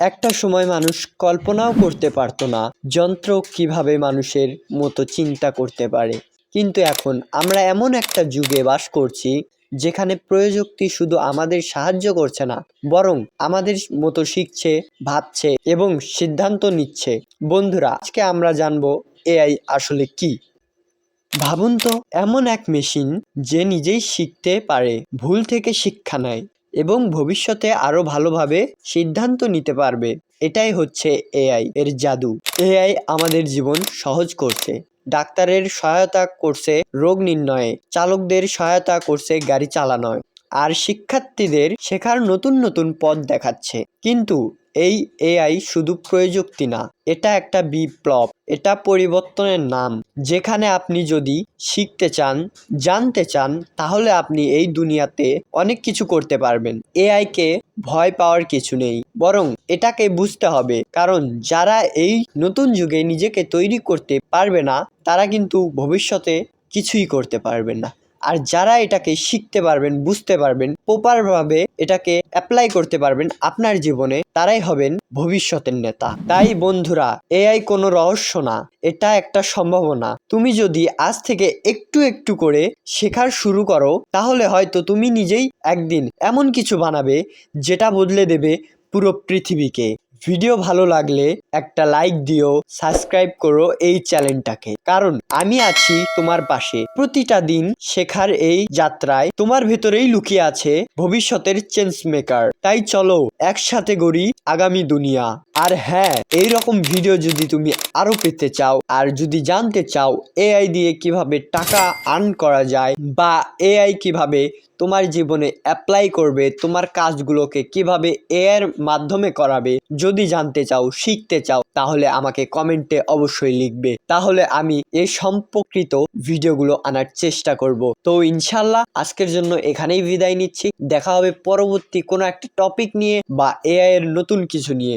একটা সময় মানুষ কল্পনাও করতে পারতো না যন্ত্র কীভাবে মানুষের মতো চিন্তা করতে পারে। কিন্তু এখন আমরা এমন একটা যুগে বাস করছি, যেখানে প্রযুক্তি শুধু আমাদের সাহায্য করছে না, বরং আমাদের মতো শিখছে, ভাবছে এবং সিদ্ধান্ত নিচ্ছে। বন্ধুরা, আজকে আমরা জানব এআই আসলে কি? ভাবুন তো, এমন এক মেশিন যে নিজেই শিখতে পারে, ভুল থেকে শিক্ষা নেয়। এবং ভবিষ্যতে আরও ভালোভাবে সিদ্ধান্ত নিতে পারবে। এটাই হচ্ছে এআই এর জাদু। এআই আমাদের জীবন সহজ করছে। ডাক্তারের সহায়তা করছে রোগ নির্ণয়ে। চালকদের সহায়তা করছে গাড়ি চালানোয়। আর শিক্ষার্থীদের শেখার নতুন নতুন পথ দেখাচ্ছে। কিন্তু এই এআই শুধু প্রযুক্তি না, এটা একটা বিপ্লব, এটা পরিবর্তনের নাম। যেখানে আপনি যদি শিখতে চান, জানতে চান, তাহলে আপনি এই দুনিয়াতে অনেক কিছু করতে পারবেন। এআইকে ভয় পাওয়ার কিছু নেই, বরং এটাকে বুঝতে হবে। কারণ যারা এই নতুন যুগে নিজেকে তৈরি করতে পারবে না, তারা কিন্তু ভবিষ্যতে কিছুই করতে পারবে না। আর যারা এটাকে শিখতে পারবেন, বুঝতে পারবেন প্রপারভাবে এটাকে অ্যাপ্লাই করতে পারবেন আপনার জীবনে, তারাই হবেন ভবিষ্যতের নেতা। তাই বন্ধুরা এআই কোনো রহস্য না, এটা একটা সম্ভাবনা। তুমি যদি আজ থেকে একটু একটু করে শেখার শুরু করো, তাহলে হয়তো তুমি নিজেই একদিন এমন কিছু বানাবে, যেটা বদলে দেবে পুরো পৃথিবীকে। ভিডিও ভালো লাগলে একটা লাইক দিও সাবস্ক্রাইব করো এই চ্যানেলটাকে কারণ আমি আছি তোমার পাশে। প্রতিটা দিন শেখার এই যাত্রায় তোমার ভেতরেই লুকিয়ে আছে ভবিষ্যতের চেঞ্জ মেকার তাই চলো, একসাথে গড়ি আগামী দুনিয়া। আর হ্যাঁ এই রকম ভিডিও যদি তুমি আরও পেতে চাও, আর যদি জানতে চাও এআই দিয়ে কীভাবে টাকা আর্ন করা যায় বা এআই কীভাবে তোমার জীবনে অ্যাপ্লাই করবে, তোমার কাজগুলোকে কীভাবে এর মাধ্যমে করাবে, যদি জানতে চাও, শিখতে চাও, তাহলে আমাকে কমেন্টে অবশ্যই লিখবে। তাহলে আমি এই সম্পর্কিত ভিডিওগুলো আনার চেষ্টা করব। তো ইনশাল্লাহ আজকের জন্য এখানেই বিদায় নিচ্ছি। দেখা হবে পরবর্তী কোনো একটা টপিক নিয়ে বা এআই এর নতুন কিছু নিয়ে।